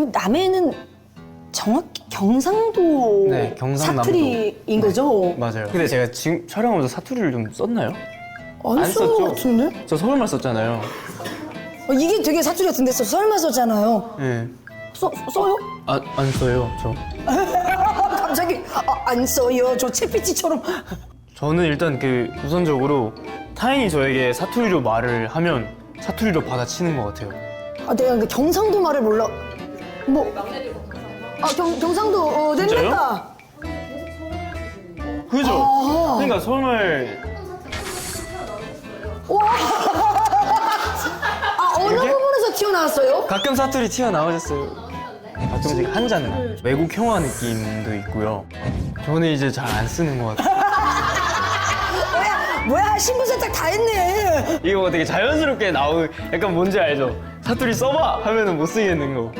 그럼 남해는 정확히 경상도 네, 경상남도. 사투리인 거죠? 맞아요. 근데 제가 지금 촬영하면서 사투리를 좀 썼나요? 안 안 쓰는 것 썼죠? 같은데? 저 서울말 썼잖아요. 어, 이게 되게 사투리 같은데 써- 설마 썼잖아요. 네. 써, 써요? 아, 안 써요, 저. 아, 갑자기 아, 안 써요. 저 채피치처럼. 저는 일단 그 우선적으로 타인이 저에게 사투리로 말을 하면 사투리로 받아치는 것 같아요. 아, 내가 그 경상도 말을 몰라. 뭐? 아, 경, 경상도 어, 진짜요? 낸다. 그죠? 아. 그러니까 서울말 아, 어느 이렇게? 부분에서 튀어나왔어요? 가끔 사투리 튀어나오셨어요. 가끔씩 한자는 외국 형화 느낌도 있고요. 저는 이제 잘 안 쓰는 것 같아요. 뭐야, 뭐야, 신분 세탁 다 했네. 이거 되게 자연스럽게 나오는 약간 뭔지 알죠? 사투리 써봐 하면은 못 쓰겠는 거.